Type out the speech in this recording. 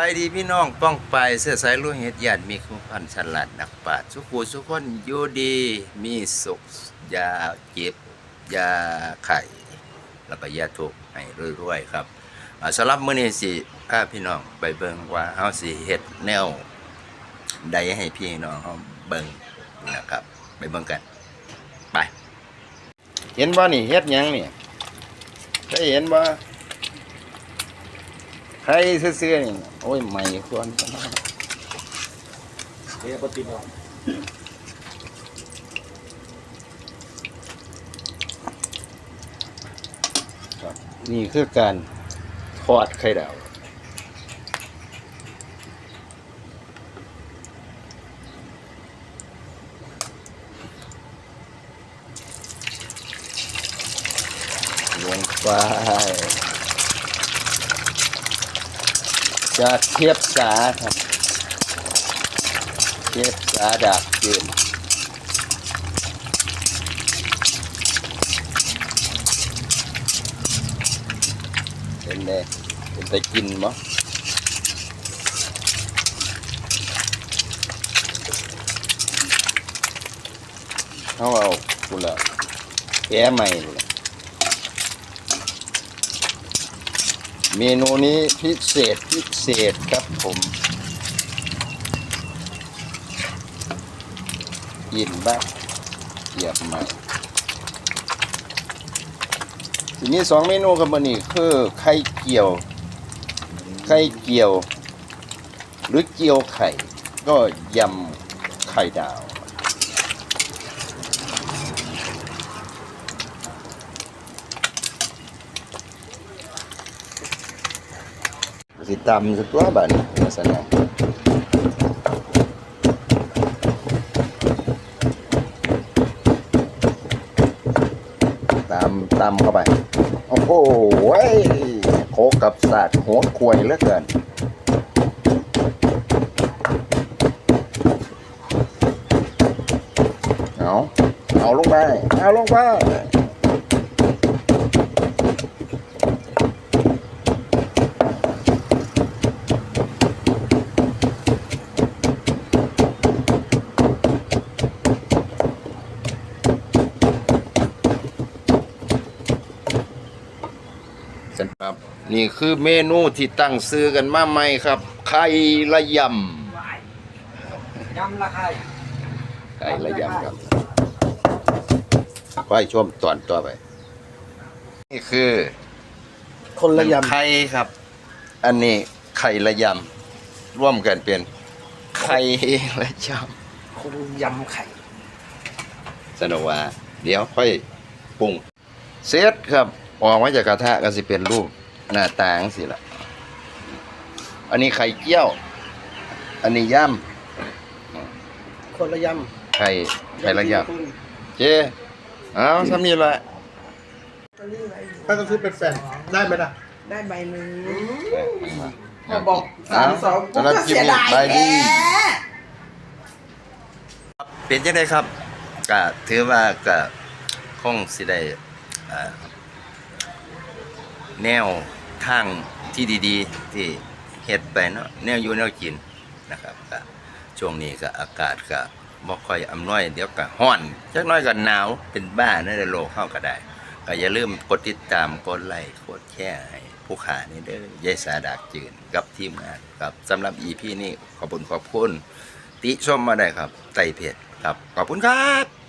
ายดีพี่น้องป้องไปเสื้อสายลุยเฮ็ดญาติมีคุณพันฉลาดนักปราชญ์สุขูสุขคนอยู่ดีมีสุขยาเจ็บยาไข่ แล้วก็ยาทุกข์ให้รวยๆครับสำหรับมื้อนี้สิพาพี่น้องไปเบิ่งว่าเฮาสิเฮ็ดแนวใดให้พี่น้องเฮาเบิ่งนะครับ ไปเบิ่งกัน ไป เห็นบ่นี่เฮ็ดหยังนี่ได้เห็นบ่ ใครซื่อๆนี่โอ้ยไม่ควรเรียกปฏิบัติครับนี่คือการทอดไข่ดาวลงไป จากเทียบสาครับ เทียบสาดาบเกมเป็นไงเป็นไปกินมั้เขาเอากูละแก้ใหม่กูละ เมนูนี้พิเศษพิเศษครับผมกินบ้างเหยียบใหม่ทีนี้สองเมนูครับมันนี่คือไข่เกี่ยว ไข่เกี่ยว หรือเกี๊ยวไข่ ก็ยำไข่ดาว สิตำสักตัวบ้านลักษณะตำตำเข้าไป โอ้โหเว้โคกกับสาดหัวควยเหลือเกินเอาเอาลงไป เอาลงไป ครับ นี่คือเมนูที่ตั้งซื้อกันมาใหม่ครับ ไข่ละยยำละไข่ำไข่ละยำครับไปชมตอนต่อไป นี่คือ คนละยไข่ครับ อันนี้ไข่ละยำร่วมกันเป็นไข่ละยำคนยำไข่ำสนกว่า เดี๋ยวค่อยปรุงเซตครับ ออกมาจากกระทะก็สิเป็นรูปหน้าตาจังสิละอันนี้ไข่เจียว อันนี้ย่คนละยำไข่ำไข่ละยำเจ๊เอาทำนี่ละถ้าจะซื้อเป็นแฟนได้ไหมล่ะ ได้ใบหนึ่งเอาบอกสามสองสำหรับคลิปนี้บายดีเป็นยังไงครับก็ถือว่าก็คงสิได้อ่า แนวทางที่ดีๆ ที่เฮ็ดไปเนาะแนวอยู่แนวกินนะครับก็ช่วงนี้ก็อากาศก็บ่ค่อยอำนวยเดี๋ยวก็ร้อนจักน้อยก็หนาวเป็นบ้าในโลกเฮาก็ได้ก็อย่าลืมกดติดตามกดไลค์กดแชร์ให้ผู้ขานี่เด้อยายสาดากจืนกับทีมงานครับสำหรับ EP นี้ขอบคุณขอบคุณติชมมาได้ครับไต่เพจครับขอบคุณครับ